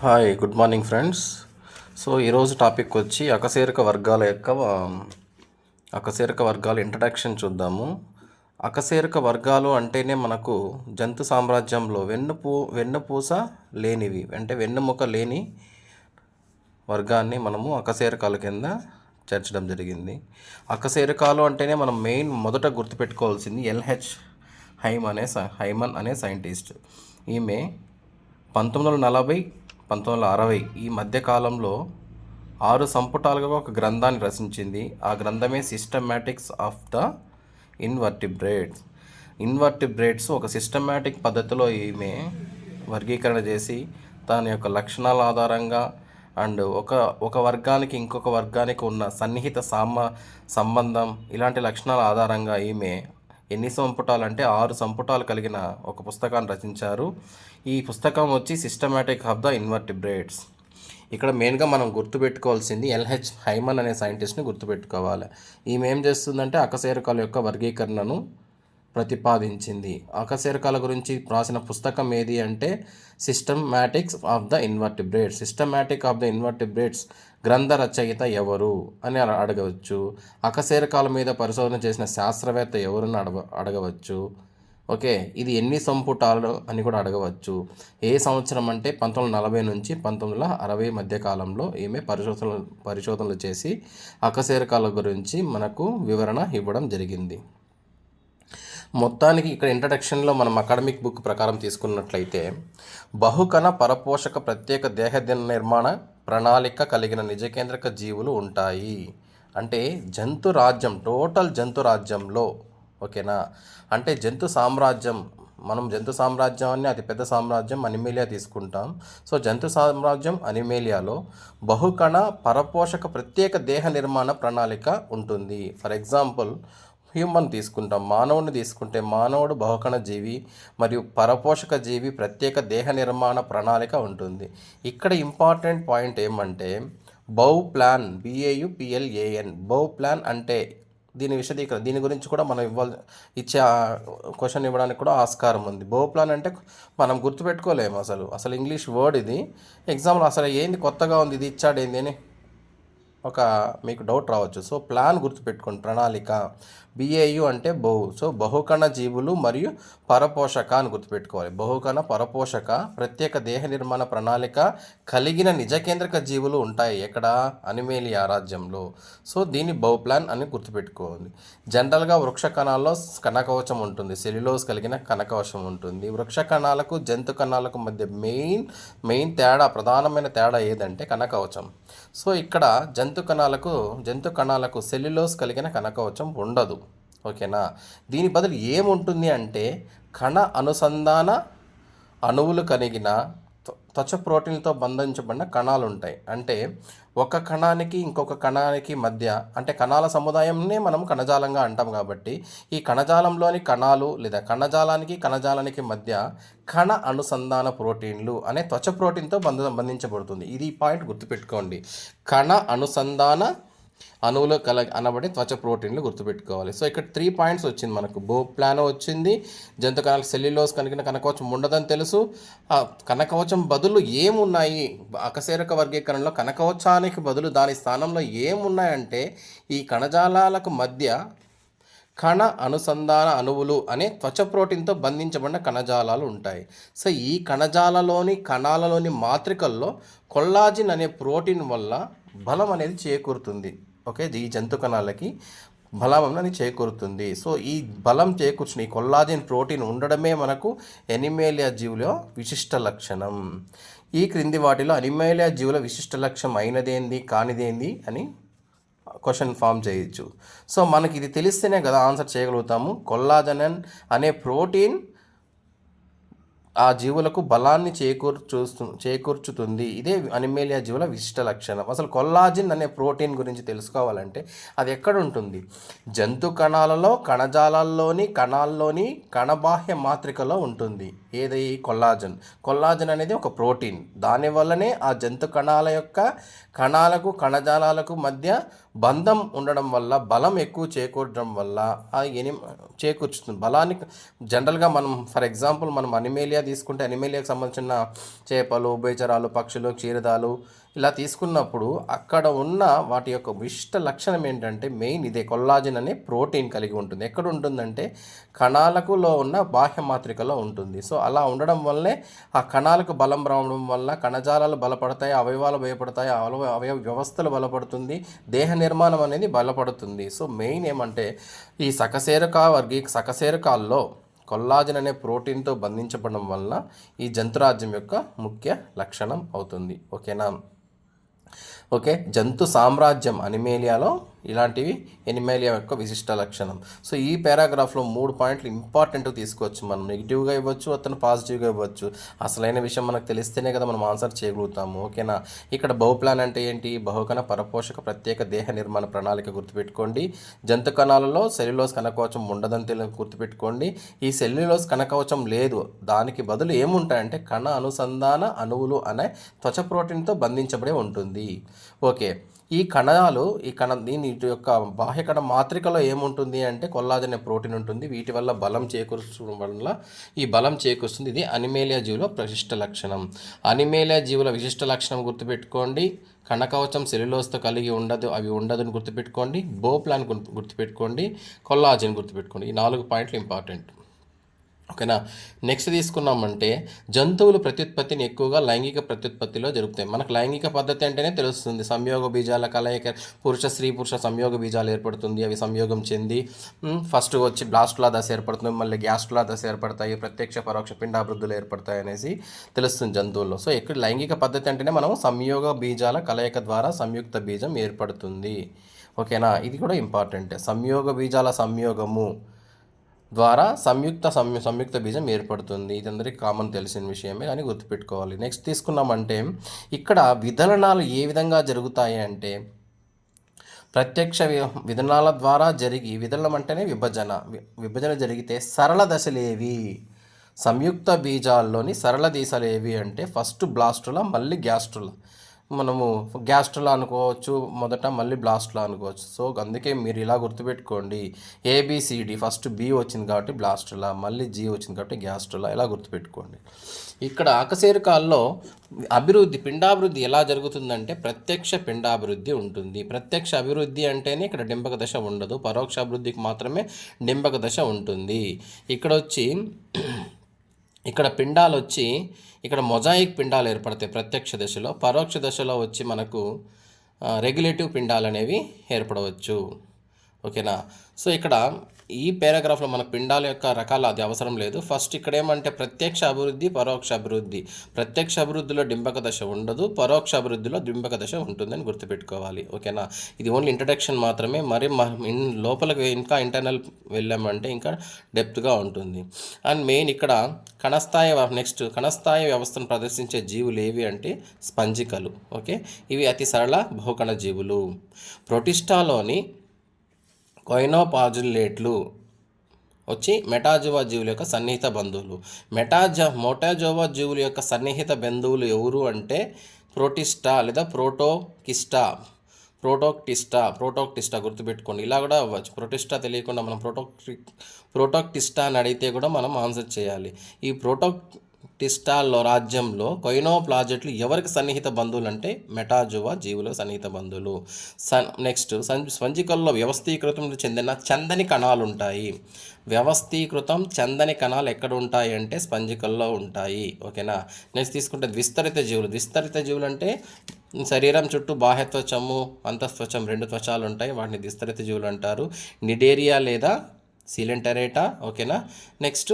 Hi good morning friends so ఈరోజు topic వచ్చి అకశేరుక వర్గాల యొక్క um, అకశేరక వర్గాల ఇంట్రడక్షన్ చూద్దాము. అకశేరక వర్గాలు అంటేనే మనకు జంతు సామ్రాజ్యంలో వెన్నుపూ వెన్నుపూస లేనివి అంటే వెన్నుముక లేని వర్గాన్ని మనము అకశేరుకాల కింద చేర్చడం జరిగింది. అకశేరుకాలు అంటేనే మనం మెయిన్ మొదట గుర్తుపెట్టుకోవాల్సింది ఎల్హెచ్ హైమ్ అనే స- హైమన్ అనే సైంటిస్ట్ ఈమె పంతొమ్మిది వందల నలభై పంతొమ్మిది వందల అరవై ఈ మధ్యకాలంలో ఆరు సంపుటాలుగా ఒక గ్రంథాన్ని రచించింది. ఆ గ్రంథమే systematics of the invertebrates invertebrates ఒక సిస్టమాటిక్ పద్ధతిలో ఈమె వర్గీకరణ చేసి దాని యొక్క లక్షణాల ఆధారంగా అండ్ ఒక ఒక వర్గానికి ఇంకొక వర్గానికి ఉన్న సన్నిహిత సామ సంబంధం ఇలాంటి లక్షణాల ఆధారంగా ఈమె ఎన్ని సంపుటాలు అంటే ఆరు సంపుటాలు కలిగిన ఒక పుస్తకాన్ని రచించారు. ఈ పుస్తకం వచ్చి సిస్టమాటిక్ ఆఫ్ ద ఇన్వర్టిబ్రేట్స్ ఇక్కడ మెయిన్గా మనం గుర్తుపెట్టుకోవాల్సింది ఎల్హెచ్ హైమన్ అనే సైంటిస్ట్ని గుర్తుపెట్టుకోవాలి. ఈమె ఏం చేస్తుందంటే అకశేరుకాల యొక్క వర్గీకరణను ప్రతిపాదించింది. అకశేరుకాల గురించి రాసిన పుస్తకం ఏది అంటే systematics of the invertebrates systematic of the invertebrates గ్రంథ రచయిత ఎవరు అని అడగవచ్చు. అకశేరుకాల మీద పరిశోధన చేసిన శాస్త్రవేత్త ఎవరని అడగ అడగవచ్చు. ఓకే ఇది ఎన్ని సంపుటాలు అని కూడా అడగవచ్చు. ఏ సంవత్సరం అంటే పంతొమ్మిది వందల నలభై నుంచి పంతొమ్మిది వందల అరవై మధ్య కాలంలో ఈమె పరిశోధనలు పరిశోధనలు చేసి అకశేరుకాల గురించి మనకు వివరణ ఇవ్వడం జరిగింది. మొత్తానికి ఇక్కడ ఇంట్రడక్షన్లో మనం అకాడమిక్ బుక్ ప్రకారం తీసుకున్నట్లయితే బహుకణ పరపోషక ప్రత్యేక దేహ నిర్మాణ ప్రణాళిక కలిగిన నిజకేంద్రక జీవులు ఉంటాయి. అంటే జంతు రాజ్యం టోటల్ జంతు రాజ్యంలో ఓకేనా? అంటే జంతు సామ్రాజ్యం మనం జంతు సామ్రాజ్యాన్ని అతిపెద్ద సామ్రాజ్యం అనిమేలియా తీసుకుంటాం. సో జంతు సామ్రాజ్యం అనిమేలియాలో బహుకణ పరపోషక ప్రత్యేక దేహ నిర్మాణ ప్రణాళిక ఉంటుంది. ఫర్ ఎగ్జాంపుల్ హ్యూమన్ తీసుకుంటాం. మానవుని తీసుకుంటే మానవుడు బహుకణ జీవి మరియు పరపోషక జీవి ప్రత్యేక దేహ నిర్మాణ ప్రణాళిక ఉంటుంది. ఇక్కడ ఇంపార్టెంట్ పాయింట్ ఏమంటే బౌ ప్లాన్ బిఏయు పిఎల్ఏఎన్ బౌ ప్లాన్ అంటే దీని విశదీకరణ దీని గురించి కూడా మనం ఇవ్వాలి ఇచ్చే క్వశ్చన్ ఇవ్వడానికి కూడా ఆస్కారం ఉంది. బో ప్లాన్ అంటే మనం గుర్తుపెట్టుకోలేము అసలు. అసలు ఇంగ్లీష్ వర్డ్ ఇది. ఎగ్జాంపుల్ అసలు ఏంది కొత్తగా ఉంది ఇది ఇచ్చాడు ఏంది అని ఒక మీకు డౌట్ రావచ్చు. సో ప్లాన్ గుర్తుపెట్టుకోండి. ప్రణాళిక. బిఏయు అంటే బహు. సో బహుకణ జీవులు మరియు పరపోషక అని గుర్తుపెట్టుకోవాలి. బహుకణ పరపోషక ప్రత్యేక దేహ నిర్మాణ ప్రణాళిక కలిగిన నిజకేంద్రక జీవులు ఉంటాయి. ఎక్కడ? అనిమేలియా రాజ్యంలో సో దీన్ని బహు ప్లాన్ అని గుర్తుపెట్టుకోవాలి. జనరల్గా వృక్ష కణాల్లో కనకవచం ఉంటుంది. సెల్యులోస్ కలిగిన కనకవచం ఉంటుంది. వృక్ష కణాలకు జంతు కణాలకు మధ్య మెయిన్ మెయిన్ తేడా ప్రధానమైన తేడా ఏదంటే కనకవచం సో ఇక్కడ జంతు కణాలకు జంతు కణాలకు సెల్యులోస్ కలిగిన కనకవచం ఉండదు. ఓకేనా? దీని బదులు ఏముంటుంది అంటే కణ అనుసంధాన అణువులు కలిగిన త్వచ ప్రోటీన్తో బంధించబడిన కణాలు ఉంటాయి. అంటే ఒక కణానికి ఇంకొక కణానికి మధ్య అంటే కణాల సముదాయంనే మనం కణజాలంగా అంటాం కాబట్టి ఈ కణజాలంలోని కణాలు లేదా కణజాలానికి కణజాలానికి మధ్య కణ అనుసంధాన ప్రోటీన్లు అనే త్వచ ప్రోటీన్తో బంధ బంధించబడుతుంది. ఇది పాయింట్ గుర్తుపెట్టుకోండి. కణ అనుసంధాన అణువులు కల అనబడి త్వచ ప్రోటీన్లు గుర్తుపెట్టుకోవాలి. సో ఇక్కడ త్రీ పాయింట్స్ వచ్చింది మనకు. బో ప్లానో వచ్చింది. జంతు కణాలు సెల్యులోస్ కలిగిన కనకవచం ఉండదని తెలుసు. ఆ కనకవచం బదులు ఏమున్నాయి? అకశేరక వర్గీకరణలో కనకవచానికి బదులు దాని స్థానంలో ఏమున్నాయంటే ఈ కణజాలాలకు మధ్య కణ అనుసంధాన అణువులు అనే త్వచ ప్రోటీన్తో బంధించబడిన కణజాలాలు ఉంటాయి. సో ఈ కణజాలలోని కణాలలోని మాత్రికల్లో కొల్లాజిన్ అనే ప్రోటీన్ వల్ల బలం అనేది చేకూరుతుంది. ఓకే ఈ జంతు కణాలకి బలం అనేది చేకూరుతుంది. సో ఈ బలం చేకూర్చిన ఈ కొల్లాజిన్ ప్రోటీన్ ఉండడమే మనకు ఎనిమేలియా జీవుల విశిష్ట లక్షణం. ఈ క్రింది వాటిలో అనిమేలియా జీవుల విశిష్ట లక్ష్యం అయినదేంది కానిదేంది అని క్వశ్చన్ ఫామ్ చేయొచ్చు. సో మనకి ఇది తెలిస్తేనే కదా ఆన్సర్ చేయగలుగుతాము. కొల్లాజనన్ అనే ప్రోటీన్ ఆ జీవులకు బలాన్ని చేకూర్చు చేకూర్చుతుంది. ఇదే అనిమేలియా జీవుల విశిష్ట లక్షణం. అసలు కొల్లాజిన్ అనే ప్రోటీన్ గురించి తెలుసుకోవాలంటే అది ఎక్కడ ఉంటుంది జంతు కణాలలో కణజాలాల్లోని కణాల్లోని కణబాహ్య మాత్రికలో ఉంటుంది. ఏది? కొల్లాజన్. కొల్లాజన్ అనేది ఒక ప్రోటీన్. దానివల్లనే ఆ జంతు కణాల యొక్క కణాలకు కణజాలాలకు మధ్య బంధం ఉండడం వల్ల బలం ఎక్కువ చేకూరడం వల్ల ఆ ఎని చేకూర్చుతుంది. బలాన్ని జనరల్గా మనం ఫర్ ఎగ్జాంపుల్ మనం అనిమేలియా తీసుకుంటే అనిమేలియాకి సంబంధించిన చేపలు ఉభయచరాలు పక్షులు క్షీరదాలు ఇలా తీసుకున్నప్పుడు అక్కడ ఉన్న వాటి యొక్క విశిష్ట లక్షణం ఏంటంటే మెయిన్ ఇదే కొల్లాజిన్ అనే ప్రోటీన్ కలిగి ఉంటుంది. ఎక్కడ ఉంటుందంటే కణాలకులో ఉన్న బాహ్య మాత్రికలో ఉంటుంది. సో అలా ఉండడం వల్లే ఆ కణాలకు బలం రావడం వల్ల కణజాలాలు బలపడతాయి అవయవాలు భయపడతాయి అవయవ అవయవ వ్యవస్థలు బలపడుతుంది దేహ నిర్మాణం అనేది బలపడుతుంది. సో మెయిన్ ఏమంటే ఈ సకశేరక వర్గీ సకశేరకాల్లో కొల్లాజన్ అనే ప్రోటీన్తో బంధించబడడం వల్ల ఈ జంతురాజ్యం యొక్క ముఖ్య లక్షణం అవుతుంది. ఓకేనా? ఓకే? జంతు సామ్రాజ్యం అనిమేలియాలో ఇలాంటివి ఎనిమేలియా యొక్క విశిష్ట లక్షణం. సో ఈ పారాగ్రాఫ్లో మూడు పాయింట్లు ఇంపార్టెంట్ తీసుకోవచ్చు మనం నెగిటివ్గా ఇవ్వచ్చు అతను పాజిటివ్గా ఇవ్వచ్చు. అసలైన విషయం మనకు తెలిస్తేనే కదా మనం ఆన్సర్ చేయగలుగుతాము. ఓకేనా? ఇక్కడ బహుప్లాన్ అంటే ఏంటి? బహుకణ పరపోషక ప్రత్యేక దేహ నిర్మాణ ప్రణాళిక గుర్తుపెట్టుకోండి. జంతు కణాలలో సెల్యులోస్ కణకవచం ఉండదని తెలి గుర్తుపెట్టుకోండి. ఈ సెల్యులోస్ కణకవచం లేదు. దానికి బదులు ఏముంటాయంటే కణ అనుసంధాన అణువులు అనే త్వచ ప్రోటీన్తో బంధించబడి ఉంటుంది. ఓకే. ఈ కణాలు ఈ కణ దీని యొక్క బాహ్య కణ మాత్రికలో ఏముంటుంది అంటే కొల్లాజన్ ప్రోటీన్ ఉంటుంది. వీటి వల్ల బలం చేకూర్చడం వల్ల ఈ బలం చేకూరుస్తుంది. ఇది అనిమేలియా జీవుల విశిష్ట లక్షణం. అనిమేలియా జీవుల విశిష్ట లక్షణం గుర్తుపెట్టుకోండి. కణకవచం సెల్యులోస్తో కలిగి ఉండదు అవి ఉండదని గుర్తుపెట్టుకోండి. బోప్లాన్ గుర్తుపెట్టుకోండి. కొల్లాజన్ గుర్తుపెట్టుకోండి. ఈ నాలుగు పాయింట్లు ఇంపార్టెంట్. ఓకేనా? నెక్స్ట్ తీసుకున్నామంటే జంతువులు ప్రత్యుత్పత్తిని ఎక్కువగా లైంగిక ప్రత్యుత్పత్తిలో జరుగుతాయి మనకు లైంగిక పద్ధతి అంటేనే తెలుస్తుంది. సంయోగ బీజాల కలయిక పురుష స్త్రీ పురుష సంయోగ బీజాలు ఏర్పడుతుంది. అవి సంయోగం చెంది ఫస్ట్ వచ్చి బ్లాస్టులా దశ ఏర్పడుతుంది. మళ్ళీ గ్యాస్టులా దశ ఏర్పడతాయి. ప్రత్యక్ష పరోక్ష పిండాభివృద్ధులు ఏర్పడతాయి అనేసి తెలుస్తుంది జంతువుల్లో. సో ఇక్కడ లైంగిక పద్ధతి అంటేనే మనం సంయోగ బీజాల కలయిక ద్వారా సంయుక్త బీజం ఏర్పడుతుంది. ఓకేనా? ఇది కూడా ఇంపార్టెంట్ సంయోగ బీజాల సంయోగము. ద్వారా సంయుక్త సంయు సంయుక్త బీజం ఏర్పడుతుంది. ఇది అందరికీ కామన్ తెలిసిన విషయమే కానీ గుర్తుపెట్టుకోవాలి. నెక్స్ట్ తీసుకున్నామంటే ఇక్కడ విధలనాలు ఏ విధంగా జరుగుతాయి అంటే ప్రత్యక్ష విధనాల విధానాల ద్వారా జరిగి విధనం అంటేనే విభజన. విభజన జరిగితే సరళ దశలేవి సంయుక్త బీజాల్లోని సరళ దిశలేవి అంటే ఫస్ట్ బ్లాస్టుల మళ్ళీ గ్యాస్ట్రుల మనము గ్యాస్ట్రులా అనుకోవచ్చు మొదట మళ్ళీ బ్లాస్టులా అనుకోవచ్చు. సో అందుకే మీరు ఇలా గుర్తుపెట్టుకోండి. ఏబిసిడి ఫస్ట్ బి వచ్చింది కాబట్టి బ్లాస్టులా మళ్ళీ జీ వచ్చింది కాబట్టి గ్యాస్ట్రలా ఇలా గుర్తుపెట్టుకోండి. ఇక్కడ అకశేరుకాల్లో అభివృద్ధి పిండాభివృద్ధి ఎలా జరుగుతుందంటే ప్రత్యక్ష పిండాభివృద్ధి ఉంటుంది. ప్రత్యక్ష అభివృద్ధి అంటేనే ఇక్కడ డింబక దశ ఉండదు. పరోక్ష అభివృద్ధికి మాత్రమే డింబక దశ ఉంటుంది. ఇక్కడ వచ్చి ఇక్కడ పిండాలు వచ్చి ఇక్కడ మొజాయిక్ పిండాలు ఏర్పడతాయి ప్రత్యక్ష దశలో పరోక్ష దశలో వచ్చి మనకు రెగ్యులేటివ్ పిండాలు అనేవి ఏర్పడవచ్చు. ఓకేనా? సో ఇక్కడ ఈ పారాగ్రాఫ్లో మనకు పిండాల యొక్క రకాలు అది అవసరం లేదు. ఫస్ట్ ఇక్కడ ఏమంటే ప్రత్యక్ష అభివృద్ధి పరోక్ష అభివృద్ధి. ప్రత్యక్ష అభివృద్ధిలో డింబక దశ ఉండదు పరోక్ష అభివృద్ధిలో డింబక దశ ఉంటుందని గుర్తుపెట్టుకోవాలి. ఓకేనా ఇది ఓన్లీ ఇంట్రడక్షన్ మాత్రమే. మరి లోపలికి ఇంకా ఇంటర్నల్ వెళ్ళామంటే ఇంకా డెప్త్గా ఉంటుంది. అండ్ మెయిన్ ఇక్కడ కణస్థాయి నెక్స్ట్ కణస్థాయి వ్యవస్థను ప్రదర్శించే జీవులు ఏవి అంటే స్పంజికలు. ఓకే ఇవి అతి సరళ బహుకణ జీవులు. ప్రొటిస్టాలోని వైనోపాజులేట్లు వచ్చి మెటాజోవా జీవుల యొక్క సన్నిహిత బంధువులు. మెటాజ మోటాజోవా జీవుల యొక్క సన్నిహిత బంధువులు ఎవరు అంటే ప్రోటిస్టా లేదా ప్రోటోకిస్టా. ప్రోటోక్టిస్టా ప్రోటోక్టిస్టా గుర్తుపెట్టుకోండి. ఇలా కూడా అవ్వచ్చు. ప్రోటిస్టా తెలియకుండా మనం ప్రోటోక్టి ప్రోటోక్టిస్టా అని అడిగితే కూడా మనం ఆన్సర్ చేయాలి. ఈ టిస్టాల్లో రాజ్యంలో కొయినోప్లాజెట్లు ఎవరికి సన్నిహిత బంధువులు అంటే మెటాజువా జీవుల సన్నిహిత బంధువులు. సన్ నెక్స్ట్ స్పంజికల్లో వ్యవస్థీకృతం చెందిన చందని కణాలు ఉంటాయి వ్యవస్థీకృతం చందని కణాలు ఎక్కడ ఉంటాయి అంటే స్పంజికల్లో ఉంటాయి. ఓకేనా? నెక్స్ట్ తీసుకుంటే విస్తరిత జీవులు. విస్తరిత జీవులు అంటే శరీరం చుట్టూ బాహ్య త్వచము అంతఃత్వచం రెండు త్వచాలు ఉంటాయి వాటిని విస్తరిత జీవులు అంటారు. నిడేరియా లేదా సిలెంటరేటా ఓకేనా? నెక్స్ట్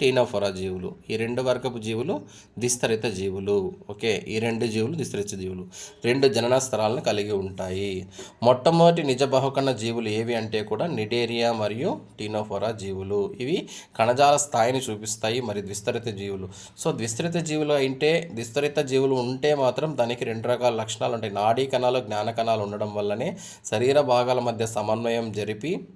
టీనోఫోరా జీవులు. ఈ రెండు వర్గపు జీవులు దిస్తరిత జీవులు. ఓకే? ఈ రెండు జీవులు దిస్తరిత జీవులు. రెండు జనన స్థలాలను కలిగి ఉంటాయి. మొట్టమొదటి నిజ బహుకణ జీవులు ఏవి అంటే కూడా నిడేరియా మరియు టీనోఫోరా జీవులు. ఇవి కణజాల స్థాయిని చూపిస్తాయి మరి విస్తరిత జీవులు. సో విస్తరిత జీవులు అంటే విస్తరిత జీవులు ఉంటే మాత్రం దానికి రెండు రకాల లక్షణాలు ఉంటాయి. నాడీ కణాలు జ్ఞాన కణాలు ఉండడం వల్లనే శరీర భాగాల మధ్య సమన్వయం జరిపి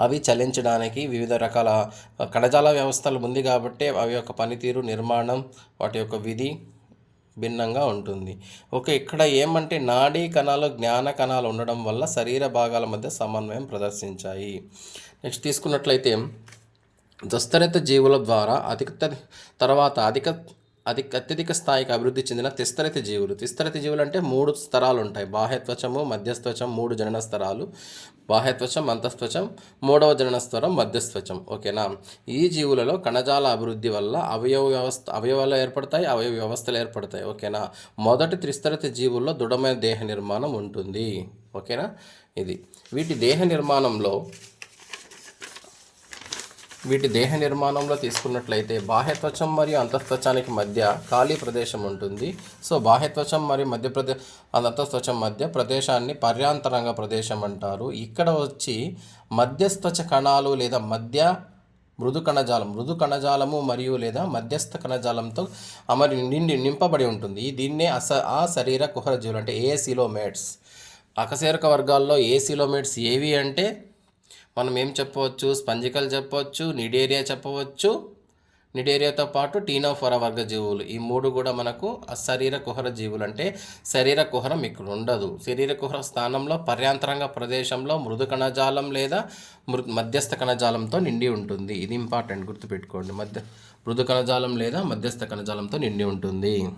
అవి చలించడానికి వివిధ రకాల కణజాల వ్యవస్థలు ఉంది కాబట్టి అవి యొక్క పనితీరు నిర్మాణం వాటి యొక్క విధి భిన్నంగా ఉంటుంది. ఓకే ఇక్కడ ఏమంటే నాడీ కణాలు జ్ఞాన కణాలు ఉండడం వల్ల శరీర భాగాల మధ్య సమన్వయం ప్రదర్శించాయి. నెక్స్ట్ తీసుకున్నట్లయితే దుస్తరిత జీవుల ద్వారా అధిక తర్వాత అధిక అధిక అత్యధిక స్థాయికి అభివృద్ధి చెందిన తిస్తరిత జీవులు. తిస్తరిత జీవులు అంటే మూడు స్తరాలు ఉంటాయి. బాహ్యత్వచము మధ్యస్థ్వచం మూడు జనన స్తరాలు. బాహ్యత్వచం అంతస్త్వచం మూడవ జననస్వరం మధ్యస్వచం. ఓకేనా? ఈ జీవులలో కణజాల అభివృద్ధి వల్ల అవయవ వ్యవస్థ అవయవాలు ఏర్పడతాయి అవయవ వ్యవస్థలు ఏర్పడతాయి. ఓకేనా? మొదటి త్రిస్తరతి జీవుల్లో దృఢమైన దేహ నిర్మాణం ఉంటుంది. ఓకేనా? ఇది. వీటి దేహ నిర్మాణంలో వీటి దేహ నిర్మాణంలో తీసుకున్నట్లయితే బాహ్యత్వచం మరియు అంతఃత్వచానికి మధ్య ఖాళీ ప్రదేశం ఉంటుంది. సో బాహ్యత్వచం మరియు మధ్య ప్రదే అంతఃత్వచం మధ్య ప్రదేశాన్ని పర్యాంతరంగ ప్రదేశం అంటారు. ఇక్కడ వచ్చి మధ్యస్థచ కణాలు లేదా మధ్య మృదు కణజాలం మృదు కణజాలము మరియు లేదా మధ్యస్థ కణజాలంతో అమరి నిండి నింపబడి ఉంటుంది. దీన్నే అస ఆ శరీర కుహర జీవులు అంటే ఏసిలోమేట్స్ అకశేరక వర్గాల్లో ఏసిలోమేట్స్ ఏవి అంటే మనం ఏం చెప్పవచ్చు? స్పంజికలు చెప్పవచ్చు నిడేరియా చెప్పవచ్చు. నిడేరియాతో పాటు టీనోఫోర వర్గ జీవులు. ఈ మూడు కూడా మనకు శరీర కుహర జీవులు. అంటే శరీర కుహరం ఇక్కడ ఉండదు. శరీర కుహర స్థానంలో పర్యాంతరంగ ప్రదేశంలో మృదు కణజాలం లేదా మృ మధ్యస్థ కణజాలంతో నిండి ఉంటుంది. ఇది ఇంపార్టెంట్ గుర్తుపెట్టుకోండి. మధ్య మృదు కణజాలం లేదా మధ్యస్థ కణజాలంతో నిండి ఉంటుంది.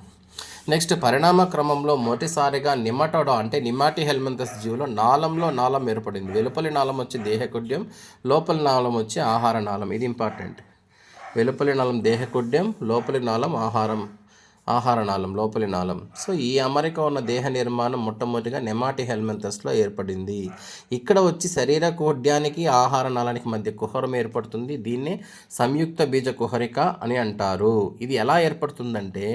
నెక్స్ట్ పరిణామ క్రమంలో మొదటిసారిగా నిమటోడో అంటే నిమాటి హెల్మంతస్ జీవులో నాళంలో నాళం ఏర్పడింది. వెలుపలి నాళం వచ్చి దేహకుడ్యం లోపలి నాళం వచ్చి ఆహార నాళం. ఇది ఇంపార్టెంట్. వెలుపలి నాళం దేహకుడ్యం లోపలి నాళం ఆహారం ఆహార నాళం లోపలి నాళం. సో ఈ అమరిక ఉన్న దేహ నిర్మాణం మొట్టమొదటిగా నెమాటి హెల్మెంతస్లో ఏర్పడింది. ఇక్కడ వచ్చి శరీర కుహ్యానికి ఆహార నాళానికి మధ్య కుహరం ఏర్పడుతుంది. దీన్నే సంయుక్త బీజ కుహరిక అని అంటారు. ఇది ఎలా ఏర్పడుతుందంటే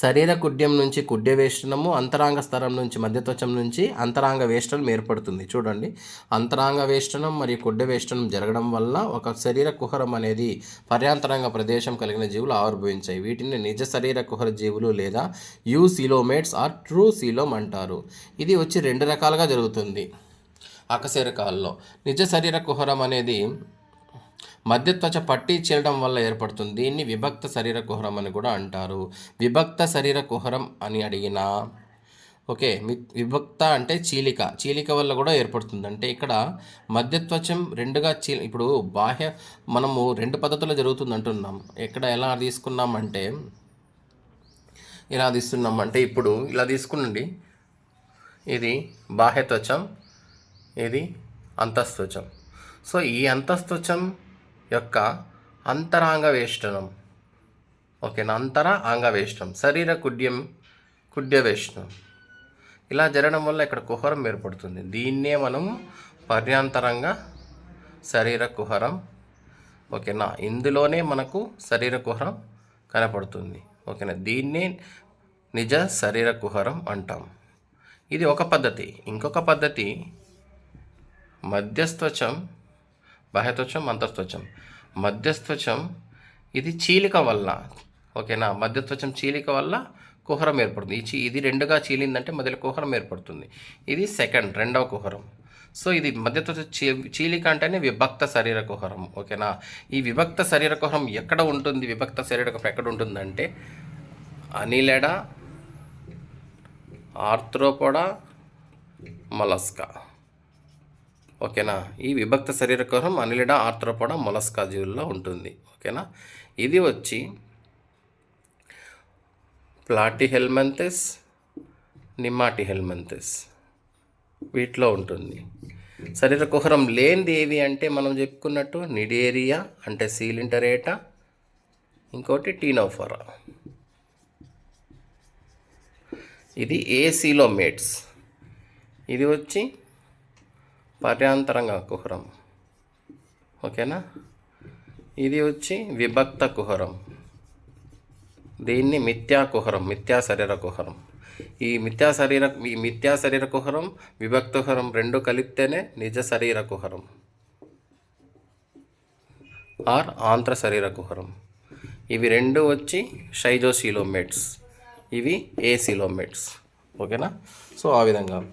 శరీర కుడ్యం నుంచి కుడ్య వేష్టనము అంతరాంగ స్థరం నుంచి మధ్యత్వచం నుంచి అంతరాంగ వేష్టనం ఏర్పడుతుంది. చూడండి. అంతరాంగ వేష్టనం మరియు కుడ్య వేష్టనం జరగడం వల్ల ఒక శరీర కుహరం అనేది పర్యాంతరంగ ప్రదేశం కలిగిన జీవులు ఆవిర్భవించాయి. వీటిని నిజ శరీర కుహర జీవులు లేదా eucoelomates or true coelom అంటారు. ఇది వచ్చి రెండు రకాలుగా జరుగుతుంది. అకశేరకాల్లో నిజ శరీర కుహరం అనేది మధ్యత్వచ పట్టి చీలడం వల్ల ఏర్పడుతుంది. దీన్ని విభక్త శరీర కుహరం అని కూడా అంటారు. విభక్త శరీర కుహరం అని అడిగిన ఓకే విభక్త అంటే చీలిక. చీలిక వల్ల కూడా ఏర్పడుతుంది. అంటే ఇక్కడ మధ్యత్వచం రెండుగా చీ ఇప్పుడు బాహ్య మనము రెండు పద్ధతుల్లో జరుగుతుంది అంటున్నాం. ఎక్కడ ఎలా తీసుకున్నామంటే ఇలా తీస్తున్నాం అంటే ఇప్పుడు ఇలా తీసుకునండి. ఇది బాహ్యత్వచం ఇది అంతస్త్వచం సో ఈ అంతస్త్వచం యొక్క అంతరాంగ వేష్టనం ఓకేనా? అంతర అంగవేష్టనం శరీర కుడ్యం కుడ్య వేష్టనం ఇలా జరగడం వల్ల ఇక్కడ కుహరం ఏర్పడుతుంది. దీన్నే మనం పర్యాంతరంగా శరీర కుహరం ఓకేనా? ఇందులోనే మనకు శరీర కుహరం కనపడుతుంది. ఓకేనా? దీన్నే నిజ శరీర కుహరం అంటాం. ఇది ఒక పద్ధతి. ఇంకొక పద్ధతి మధ్యస్థం బాహ్యత్వచం అంతస్త్వచం మధ్యస్థ్వచం ఇది చీలిక వల్ల ఓకేనా? మధ్యత్వచం చీలిక వల్ల కుహరం ఏర్పడుతుంది. ఈ చీ ఇది రెండుగా చీలిందంటే మధ్యలో కుహరం ఏర్పడుతుంది. ఇది సెకండ్ రెండవ కుహరం. సో ఇది మధ్యత్వ చీ చీలిక అంటేనే విభక్త శరీర కుహరం ఓకేనా? ఈ విభక్త శరీర కుహరం ఎక్కడ ఉంటుంది? విభక్త శరీర కుహరం ఎక్కడ ఉంటుందంటే అనిలెడ ఆర్థ్రోపోడా మలస్కా. ఓకేనా? ఈ విభక్త శరీర కుహరం అనిలిడ ఆర్థ్రోపోడా మొలస్కా జీవుల్లో ఉంటుంది. ఓకేనా? ఇది వచ్చి ప్లాటి హెల్మెంతెస్ నిమ్మాటి హెల్మెంతెస్ వీటిలో ఉంటుంది. శరీర కుహరం లేనిది ఏవి అంటే మనం చెప్పుకున్నట్టు నిడేరియా అంటే సీలింటరేటా ఇంకోటి టీనోఫరా. ఇది ఏసీలో మేట్స్? ఇది వచ్చి పర్యాంతరంగా కుహరం. ఓకేనా? ఇది వచ్చి విభక్త కుహరం. దీన్ని మిథ్యా కుహరం మిథ్యా శరీర కుహరం. ఈ మిథ్యా శరీర ఈ మిథ్యా శరీర కుహరం విభక్త కుహరం రెండు కలిపితేనే నిజ శరీర కుహరం. ఆర్ ఆంధ్ర శరీర కుహరం. ఇవి రెండు వచ్చి షైజోసీలోమేట్స్ ఇవి ఏసీలోమేట్స్ ఓకేనా? సో ఆ విధంగా.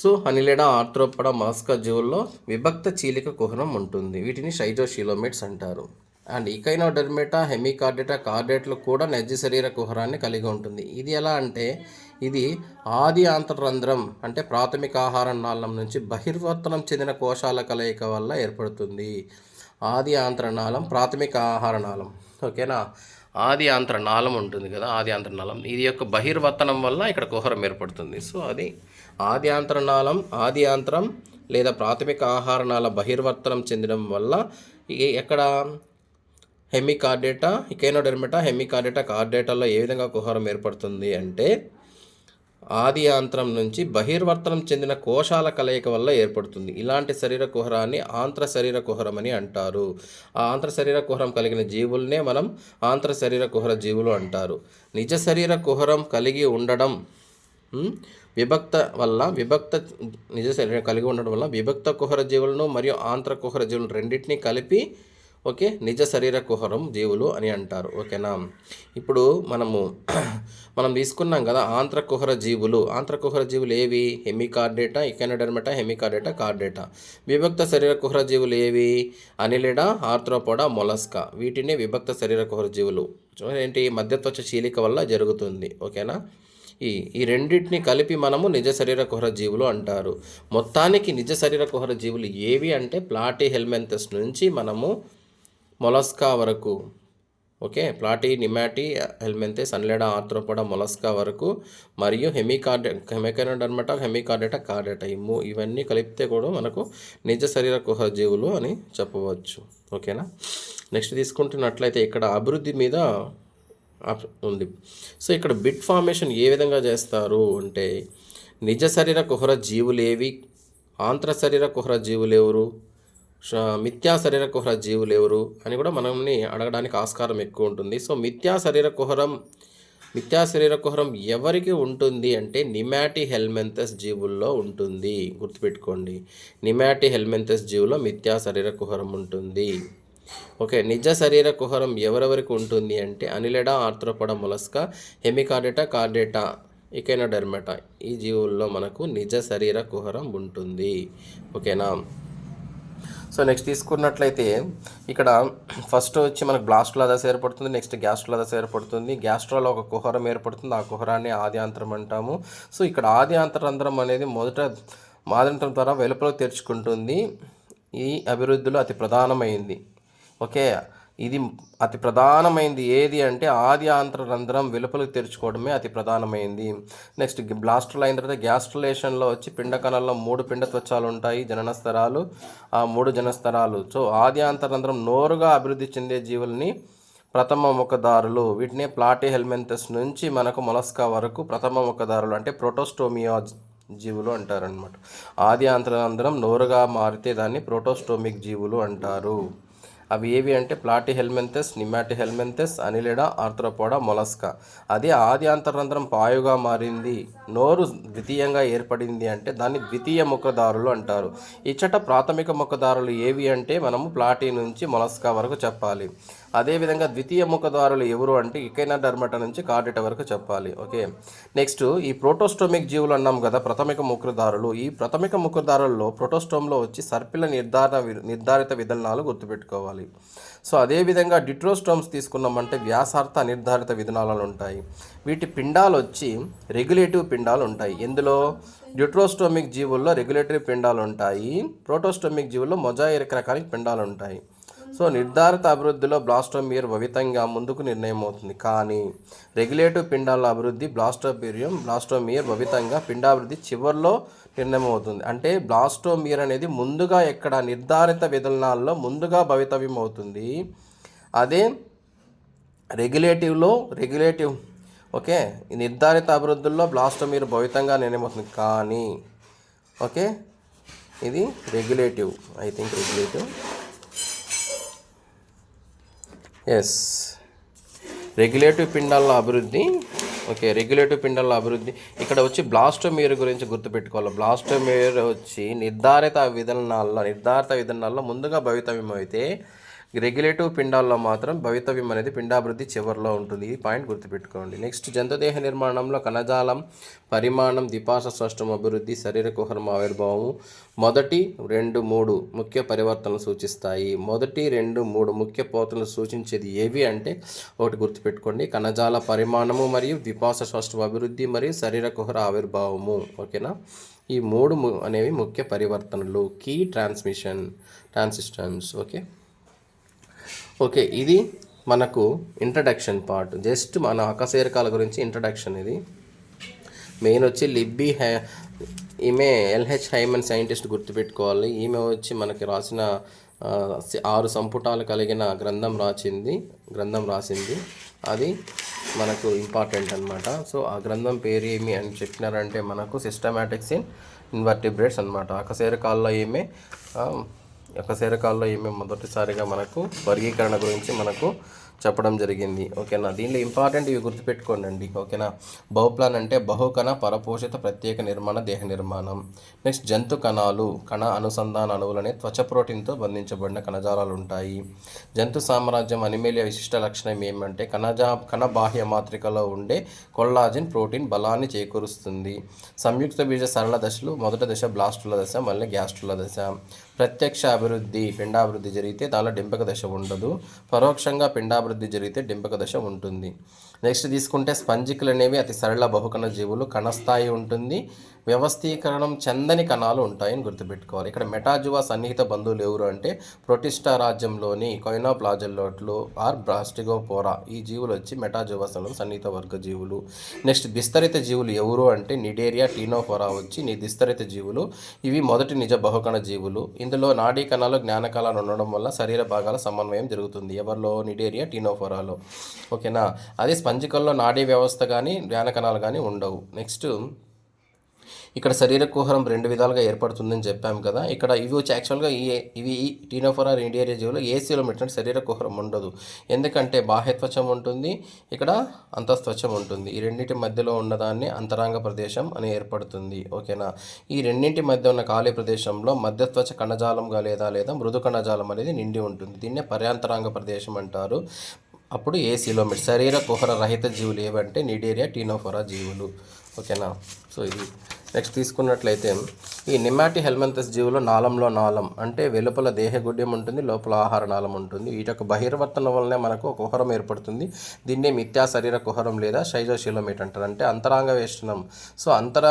సో హనిలేడా ఆర్థ్రోపడ మాస్కా జీవుల్లో విభక్త చీలిక కుహరం ఉంటుంది. వీటిని షైజోషిలోమేట్స్ అంటారు. అండ్ ఇకైనోడెర్మేటా హెమికార్డేటా కార్డేట్లు కూడా నజ్జ శరీర కుహరాన్ని కలిగి ఉంటుంది. ఇది ఎలా అంటే ఇది ఆది ఆంతరంధ్రం అంటే ప్రాథమిక ఆహార నాళం నుంచి బహిర్వర్తనం చెందిన కోశాల కలయిక వల్ల ఏర్పడుతుంది. ఆది ఆంతరనాళం ప్రాథమిక ఆహార నాళం. ఓకేనా? ఆది ఆంతరనాళం ఉంటుంది కదా ఆది ఆంతరనాళం ఇది యొక్క బహిర్వర్తనం వల్ల ఇక్కడ కుహరం ఏర్పడుతుంది. సో అది ఆద్యాంతరనాళం ఆదియాంత్రం లేదా ప్రాథమిక ఆహారనాళ బహిర్వర్తనం చెందడం వల్ల ఎక్కడ హెమికార్డేటా ఇకైనోడెర్మిటా హెమికార్డేటా కార్డేటాలో ఏ విధంగా కుహరం ఏర్పడుతుంది అంటే ఆది ఆంత్రం నుంచి బహిర్వర్తనం చెందిన కోశాల కలయిక వల్ల ఏర్పడుతుంది. ఇలాంటి శరీర కుహరాన్ని ఆంత్ర శరీర కుహరం అని అంటారు. ఆ ఆంత్ర శరీర కుహరం కలిగిన జీవుల్నే మనం ఆంత్ర శరీర కుహర జీవులు అంటారు. నిజ శరీర కుహరం కలిగి ఉండడం విభక్త వల్ల విభక్త నిజ శరీరం కలిగి ఉండడం వల్ల విభక్త కుహర జీవులను మరియు ఆంత్ర కుహర జీవులను రెండింటినీ కలిపి ఓకే నిజ శరీర కుహరం జీవులు అని అంటారు. ఓకేనా? ఇప్పుడు మనము మనం తీసుకున్నాం కదా ఆంత్ర కుహర జీవులు. ఆంత్ర కుహర జీవులు ఏవి? హెమికార్డేటా ఇకెనడర్మటా హెమికార్డేటా కార్డేటా విభక్త శరీర కుహర జీవులు ఏవి? Annelida Arthropoda Mollusca. వీటిని విభక్త శరీర కుహర జీవులు. ఏంటి? మధ్యత్వచ చీలిక వల్ల జరుగుతుంది. ఓకేనా? ఈ ఈ రెండింటిని కలిపి మనము నిజ శరీర కుహర జీవులు అంటారు. మొత్తానికి నిజ శరీర కుహర జీవులు ఏవి అంటే ప్లాటీ హెల్మెంతస్ నుంచి మనము మొలస్కా వరకు okay? Platy Nemathelminthes Annelida Arthropoda Mollusca వరకు మరియు హెమికార్డె హెమికనోడర్మటా హెమికార్డేటా కార్డేటా ఇమ్ము ఇవన్నీ కలిపితే కూడా మనకు నిజ శరీర కుహర జీవులు అని చెప్పవచ్చు. ఓకేనా? నెక్స్ట్ తీసుకుంటున్నట్లయితే ఇక్కడ అభివృద్ధి మీద ఉంది. సో ఇక్కడ బిట్ ఫార్మేషన్ ఏ విధంగా చేస్తారు అంటే నిజ శరీర కుహర జీవులు ఏవి? శరీర కుహర జీవులు ఎవరు? మిథ్యా శరీర కుహర జీవులు ఎవరు? అని కూడా మనల్ని అడగడానికి ఆస్కారం ఎక్కువ ఉంటుంది. సో మిథ్యా శరీర కుహరం మిథ్యా శరీర కుహరం ఎవరికి ఉంటుంది అంటే నిమాటి హెల్మెంతస్ జీవుల్లో ఉంటుంది. గుర్తుపెట్టుకోండి. నిమాటి హెల్మెంతస్ జీవులో మిథ్యా శరీర కుహరం ఉంటుంది. ఓకే నిజ శరీర కుహరం ఎవరెవరికి ఉంటుంది అంటే అనిలెడా ఆర్థ్రోపడ మొలస్కా కార్డెటా కార్డేటా డెర్మెటా ఈ జీవుల్లో మనకు నిజ శరీర కుహరం ఉంటుంది. ఓకేనా? సో నెక్స్ట్ తీసుకున్నట్లయితే ఇక్కడ ఫస్ట్ వచ్చి మనకు బ్లాస్టుల దశ ఏర్పడుతుంది నెక్స్ట్ గ్యాస్ట్రుల దశ ఏర్పడుతుంది గ్యాస్ట్రోలో ఒక కుహరం ఏర్పడుతుంది ఆ కుహరాన్ని ఆద్యాంతరం అంటాము. సో ఇక్కడ ఆద్యాంతరంధ్రం అనేది మొదట మాదంత్రం ద్వారా వెలుపల తెరుచుకుంటుంది. ఈ అభివృద్ధిలో అతి ప్రధానమైంది. ఓకే. ఇది అతి ప్రధానమైంది. ఏది అంటే ఆది ఆంతరంధ్రం వెలుపలకు తెరుచుకోవడమే అతి ప్రధానమైంది. నెక్స్ట్ బ్లాస్టర్లు అయిన తర్వాత గ్యాస్ట్రులేషన్లో వచ్చి పిండ కణాల్లో మూడు పిండ త్వచాలు ఉంటాయి. జననస్తరాలు ఆ మూడు జనస్తరాలు. సో ఆది ఆంతరంధ్రం నోరుగా అభివృద్ధి చెందే జీవుల్ని ప్రథమ ముఖదారులు. వీటిని ప్లాటీ హెల్మెంతస్ నుంచి మనకు మొలస్కా వరకు ప్రథమ ముఖదారులు అంటే ప్రోటోస్టోమియా జీవులు అంటారనమాట ఆది ఆంతరంధ్రం నోరుగా మారితే దాన్ని ప్రోటోస్టోమిక్ జీవులు అంటారు. అవి ఏవి అంటే Platyhelminthes Nemathelminthes Annelida Arthropoda Mollusca. అది ఆది అంతరంధ్రం పాయుగా మారింది. నోరు ద్వితీయంగా ఏర్పడింది అంటే దాన్ని ద్వితీయ ముఖదారులు అంటారు. ఇచ్చట ప్రాథమిక ముఖదారులు ఏవి అంటే మనము ప్లాటి నుంచి మొలస్కా వరకు చెప్పాలి. అదేవిధంగా ద్వితీయ ముఖదారులు ఎవరు అంటే ఇకైనా డర్మట నుంచి కార్డిట వరకు చెప్పాలి ఓకే? నెక్స్ట్ ఈ ప్రోటోస్టోమిక్ జీవులు అన్నాం కదా ప్రాథమిక ముఖదారులు ఈ ప్రాథమిక ముఖదారుల్లో ప్రోటోస్టోమ్లో వచ్చి సర్పిల నిర్ధారణ నిర్ధారిత విధానాలు గుర్తుపెట్టుకోవాలి. సో అదేవిధంగా డిట్రోస్టోమ్స్ తీసుకున్నామంటే వ్యాసార్థ నిర్ధారిత విధానాలు ఉంటాయి. వీటి పిండాలు వచ్చి రెగ్యులేటివ్ పిండాలు ఉంటాయి. ఎందులో? డ్యూట్రోస్టోమిక్ జీవుల్లో రెగ్యులేటరీ పిండాలు ఉంటాయి ప్రోటోస్టోమిక్ జీవుల్లో మొజాయిరిక్ రకానికి పిండాలు ఉంటాయి. సో నిర్ధారిత అభివృద్ధిలో బ్లాస్టోమియర్ భవితంగా ముందుకు నిర్ణయం అవుతుంది. కానీ రెగ్యులేటివ్ పిండాల అభివృద్ధి బ్లాస్టోపీరియం బ్లాస్టోమియర్ భవితంగా పిండాభివృద్ధి చివరిలో నిర్ణయం అవుతుంది. అంటే బ్లాస్టోమియర్ అనేది ముందుగా ఎక్కడ నిర్ధారిత విధానాల్లో ముందుగా భవితవ్యం అవుతుంది. అదే రెగ్యులేటివ్లో రెగ్యులేటివ్ ఓకే ఈ నిర్ధారిత అభివృద్ధుల్లో బ్లాస్టోమియర్ భవితంగా నిర్ణయమవుతుంది కానీ ఓకే ఇది regulative I think regulative. Yes regulative పిండాల అభివృద్ధి ఓకే రెగ్యులేటివ్ పిండాల అభివృద్ధి ఇక్కడ వచ్చి బ్లాస్టోమియర్ గురించి గుర్తుపెట్టుకోవాలి. బ్లాస్టోమియర్ వచ్చి నిర్ధారిత విధానాల్లో నిర్ధారిత విధానాల్లో ముందుగా భవితవ్యం అయితే రెగ్యులేటివ్ పిండాల్లో మాత్రం భవితవ్యం అనేది పిండాభివృద్ధి చివరిలో ఉంటుంది. ఈ పాయింట్ గుర్తుపెట్టుకోండి. నెక్స్ట్ జంతుదేహ నిర్మాణంలో కణజాలం పరిమాణం ద్విపాశ స్పష్టం అభివృద్ధి శరీర కుహరం ఆవిర్భావము. మొదటి రెండు మూడు ముఖ్య పరివర్తనలు సూచిస్తాయి. మొదటి రెండు మూడు ముఖ్య పోతలు సూచించేది ఏవి అంటే ఒకటి గుర్తుపెట్టుకోండి. కణజాల పరిమాణము మరియు ద్విపాస స్పష్టం అభివృద్ధి మరియు శరీర కుహర ఆవిర్భావము. ఓకేనా? ఈ మూడు అనేవి ముఖ్య పరివర్తనలు. Key transmission transitions. Okay? Okay ఇది మనకు ఇంట్రడక్షన్ పార్ట్ జస్ట్ మన అకశేరకాల గురించి ఇంట్రడక్షన్ ఇది. మెయిన్ వచ్చి లిబ్బీ హై ఈమె ఎల్హెచ్ హైమన్ సైంటిస్ట్ గుర్తుపెట్టుకోవాలి. ఈమె వచ్చి మనకి రాసిన ఆరు సంపుటాలు కలిగిన గ్రంథం రాసింది. గ్రంథం రాసింది. అది మనకు ఇంపార్టెంట్ అన్నమాట. సో ఆ గ్రంథం పేరు ఏమి అని చెప్పినారంటే మనకు సిస్టమాటిక్స్ ఇన్ ఇన్వర్టిబ్రేట్స్ అనమాట అకశేరకాల్లో ఈమె యొక్క అకశేరకాల్లో ఈమె మొదటిసారిగా మనకు వర్గీకరణ గురించి మనకు చెప్పడం జరిగింది. ఓకేనా? దీనిలో ఇంపార్టెంట్ ఇవి గుర్తుపెట్టుకోండి ఓకేనా? బహుప్లాన్ అంటే బహుకణ పరపోషిత ప్రత్యేక నిర్మాణ దేహ నిర్మాణం. నెక్స్ట్ జంతు కణాలు. కణ అనుసంధాన అణువులనే త్వచ ప్రోటీన్తో బంధించబడిన కణజాలాలు ఉంటాయి. జంతు సామ్రాజ్యం అనిమేలియా విశిష్ట లక్షణం ఏమంటే కణజా కణ బాహ్య మాత్రికలో ఉండే కొల్లాజిన్ ప్రోటీన్ బలాన్ని చేకూరుస్తుంది. సంయుక్త బీజ సరళ దశలు మొదటి దశ బ్లాస్టుల దశ మళ్ళీ గ్యాస్ట్రుల దశ. ప్రత్యక్ష అభివృద్ధి పిండాభివృద్ధి జరిగితే దానిలో డింపక దశ ఉండదు. పరోక్షంగా పిండాభివృద్ధి జరిగితే డింపక దశ ఉంటుంది. నెక్స్ట్ తీసుకుంటే స్పంజికులు అనేవి అతి సరళ బహుకణ జీవులు కణస్థాయి ఉంటుంది. వ్యవస్థీకరణం చెందని కణాలు ఉంటాయని గుర్తుపెట్టుకోవాలి. ఇక్కడ మెటాజువా సన్నిహిత బంధువులు ఎవరు అంటే ప్రొటిస్టా రాజ్యంలోని కొయినోప్లాజల్లోట్లు ఆర్ బ్రాస్టిగోపోరా. ఈ జీవులు వచ్చి మెటాజువాసంలో సన్నిహిత వర్గ జీవులు. నెక్స్ట్ విస్తరిత జీవులు ఎవరు అంటే నిడేరియా టీనోఫోరా వచ్చి నీ విస్తరిత జీవులు. ఇవి మొదటి నిజ బహుకణ జీవులు. ఇందులో నాడీ కణాలు జ్ఞానకాలను ఉండడం వల్ల శరీర భాగాల సమన్వయం జరుగుతుంది. ఎవరిలో? నిడేరియా టీనోఫోరాలో. ఓకేనా? అదే స్పంజికల్లో నాడీ వ్యవస్థ కానీ ధ్యాన కణాలు కానీ ఉండవు. నెక్స్ట్ ఇక్కడ శరీర కుహరం రెండు విధాలుగా ఏర్పడుతుందని చెప్పాము కదా. ఇక్కడ ఇవి వచ్చి యాక్చువల్గా ఈ ఇవి టీనోఫోరా ఇండియా జీవులు ఏసీలో పెట్టిన శరీర కుహరం ఉండదు. ఎందుకంటే బాహ్యత్వచం ఉంటుంది ఇక్కడ అంతస్త్వచం ఉంటుంది. ఈ రెండింటి మధ్యలో ఉన్నదాన్ని అంతరాంగ ప్రదేశం అని ఏర్పడుతుంది. ఓకేనా ఈ రెండింటి మధ్య ఉన్న ఖాళీ ప్రదేశంలో మధ్యత్వచ కణజాలంగా లేదా లేదా మృదు కణజాలం అనేది నిండి ఉంటుంది. దీన్నే పర్యాంతరాంగ ప్రదేశం అంటారు. అప్పుడు ఏ సిలోమిట్ శరీర కుహర రహిత జీవులు ఏవంటే? నిడేరియా టీనోఫోరా జీవులు. ఓకేనా? సో ఇది నెక్స్ట్ తీసుకున్నట్లయితే ఈ నిమాటి హెల్మెంతస్ జీవులు నాళంలో నాళం అంటే వెలుపల దేహగుడ్యం ఉంటుంది లోపల ఆహార నాళం ఉంటుంది. వీటి యొక్క బహిర్వర్తన వల్లనే మనకు ఒక కుహరం ఏర్పడుతుంది. దీన్నే మిథ్యా శరీర కుహరం లేదా శైజోశిలోమేట్ అంటారు. అంటే అంతరాంగ వేష్టనం సో అంతర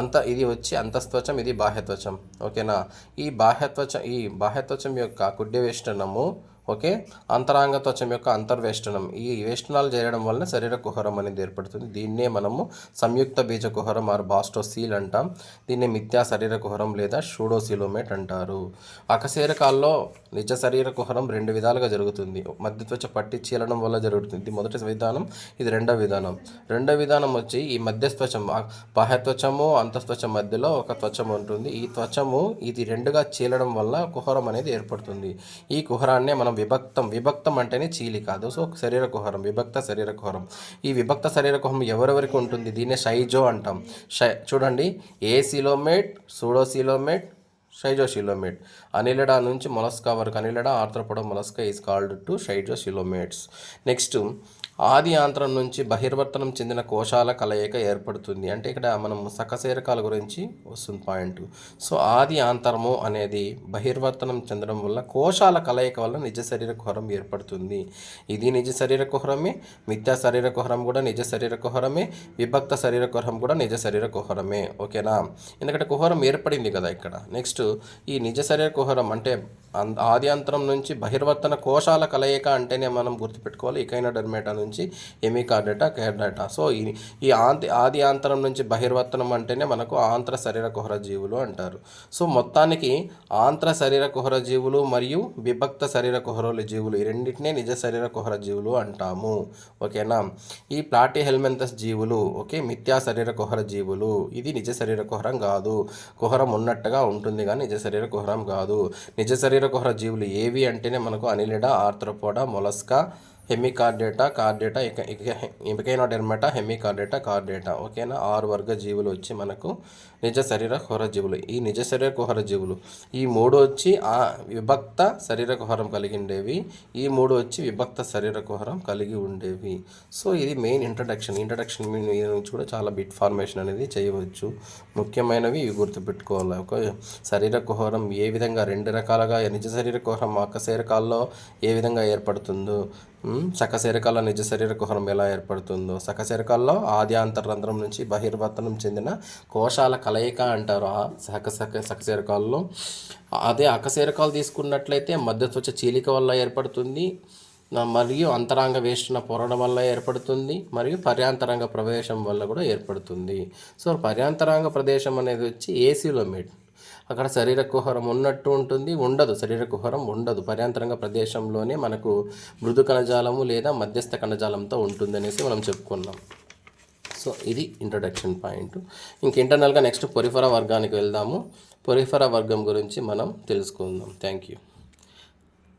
అంత ఇది వచ్చి అంతస్త్వచం ఇది బాహ్యత్వచం ఓకేనా? ఈ బాహ్యత్వచం ఈ బాహ్యత్వచం యొక్క కుడ్య వేష్టనము ఓకే? అంతరాంగ త్వచం యొక్క అంతర్వేష్టనం. ఈ వేష్టనాలు చేరడం వలన శరీర కుహరం అనేది ఏర్పడుతుంది. దీన్నే మనము సంయుక్త బీజ కుహరం ఆర్ బాస్టోసీల్ అంటాం. దీన్ని మిథ్యా శరీర కుహరం లేదా షూడోసిలోమేట్ అంటారు. అకశేరకాల్లో నిజ శరీర కుహరం రెండు విధాలుగా జరుగుతుంది. మధ్య త్వచ పట్టి చీలడం వల్ల జరుగుతుంది. మొదటి విధానం ఇది రెండవ విధానం. రెండవ విధానం వచ్చి ఈ మధ్యస్త్వచం బాహ్యత్వచము అంతస్త్వచం మధ్యలో ఒక త్వచం ఉంటుంది. ఈ త్వచము ఇది రెండుగా చీలడం వల్ల కుహరం అనేది ఏర్పడుతుంది. ఈ కుహరాన్నే మనం విభక్తం. విభక్తం అంటేనే చీలి కాదు. సో శరీర కుహరం విభక్త శరీర కుహరం. ఈ విభక్త శరీర కుహరం ఎవరెవరికి ఉంటుంది? దీన్నే షైజో అంటాం. షై చూడండి. ఏ సిలోమేట్ సూడోసిలోమేట్ షైజోసిలోమేట్ అనిలడా నుంచి మొలస్కా వరకు Annelida Arthropoda Mollusca is called to schizocoelomates next ఆది ఆంత్రం నుంచి బహిర్వర్తనం చెందిన కోశాల కలయిక ఏర్పడుతుంది. అంటే ఇక్కడ మనం సకశేరకాల గురించి వస్తుంది పాయింట్. సో ఆది ఆంతరము అనేది బహిర్వర్తనం చెందడం వల్ల కోశాల కలయిక వల్ల నిజ శరీర కుహరం ఏర్పడుతుంది. ఇది నిజ శరీర కుహరమే మిథ్యా శరీర కుహరం కూడా నిజ శరీర కుహరమే విభక్త శరీర కుహరం కూడా నిజ శరీర కుహరమే. ఓకేనా? ఎందుకంటే కుహరం ఏర్పడింది కదా ఇక్కడ. నెక్స్ట్ ఈ నిజ శరీర కుహరం అంటే ఆది అంతరం నుంచి బహిర్వర్తన కోశాల కలయిక అంటేనే మనం గుర్తుపెట్టుకోవాలి. ఇకైనా డర్మేటా నుంచి ఎమికార్డేటా కేర్డేటా సో ఈ ఈ ఆంతి ఆది ఆంతరం నుంచి బహిర్వర్తనం అంటేనే మనకు ఆంత్ర శరీర కుహర జీవులు అంటారు. సో మొత్తానికి ఆంత్ర శరీర కుహర జీవులు మరియు విభక్త శరీర కుహరోల జీవులు ఈ రెండింటినే నిజ శరీర కుహర జీవులు అంటాము. ఓకేనా? ఈ ప్లాటి హెల్మెంతస్ జీవులు ఓకే మిథ్యా శరీర కుహర జీవులు. ఇది నిజ శరీర కుహరం కాదు. కుహరం ఉన్నట్టుగా ఉంటుంది కానీ నిజ శరీర కుహరం కాదు. నిజ శరీర కుహర జీవులు ఏవి అంటేనే మనకు Annelida Arthropoda Mollusca Hemichordata Chordata Echinodermata Hemichordata Chordata. ఓకేనా? ఆరు వర్గ జీవులు వచ్చి మనకు నిజ శరీర కుహర జీవులు. ఈ నిజ శరీర కుహర జీవులు ఈ మూడు వచ్చి ఆ విభక్త శరీర కుహరం కలిగి ఉండేవి ఈ మూడు వచ్చి విభక్త శరీర కుహరం కలిగి ఉండేవి. సో ఇది మెయిన్ ఇంట్రడక్షన్. ఇంట్రడక్షన్ నుంచి కూడా చాలా బిట్ ఫార్మేషన్ అనేది చేయవచ్చు. ముఖ్యమైనవి ఇవి గుర్తుపెట్టుకోవాలి. ఒక శరీర కుహరం ఏ విధంగా రెండు రకాలుగా నిజ శరీర కుహరం అకశేరకాల్లో ఏ విధంగా ఏర్పడుతుందో ఉమ్, నిజ శరీర కుహరం ఎలా ఏర్పడుతుందో. సకశేరకాల్లో ఆది అంతరంధ్రం నుంచి బహిర్వర్తనం చెందిన కోశాల కలయిక అంటారు ఆ సక సక సకశేరకాల్లో. అదే అకశేరకాలు తీసుకున్నట్లయితే మధ్యత్వచ చీలిక వల్ల ఏర్పడుతుంది మరియు అంతరాంగ వేష్టన పొరడం వల్ల ఏర్పడుతుంది మరియు పర్యాంతరంగ ప్రవేశం వల్ల కూడా ఏర్పడుతుంది. సో పర్యాంతరంగ ప్రదేశం అనేది వచ్చి ఏసీలోమేడ్ అక్కడ శరీర కుహరం ఉన్నట్టు ఉంటుంది ఉండదు. శరీర కుహరం ఉండదు. పర్యాంతరంగ ప్రదేశంలోనే మనకు మృదు కణజాలము లేదా మధ్యస్థ కణజాలంతో ఉంటుంది అనేసి మనం చెప్పుకున్నాం. సో ఇది ఇంట్రడక్షన్ పాయింట్ ఇంక ఇంటర్నల్గా నెక్స్ట్ పొరిఫరా వర్గానికి వెళ్దాము. పొరిఫరా వర్గం గురించి మనం తెలుసుకుందాం. Thank you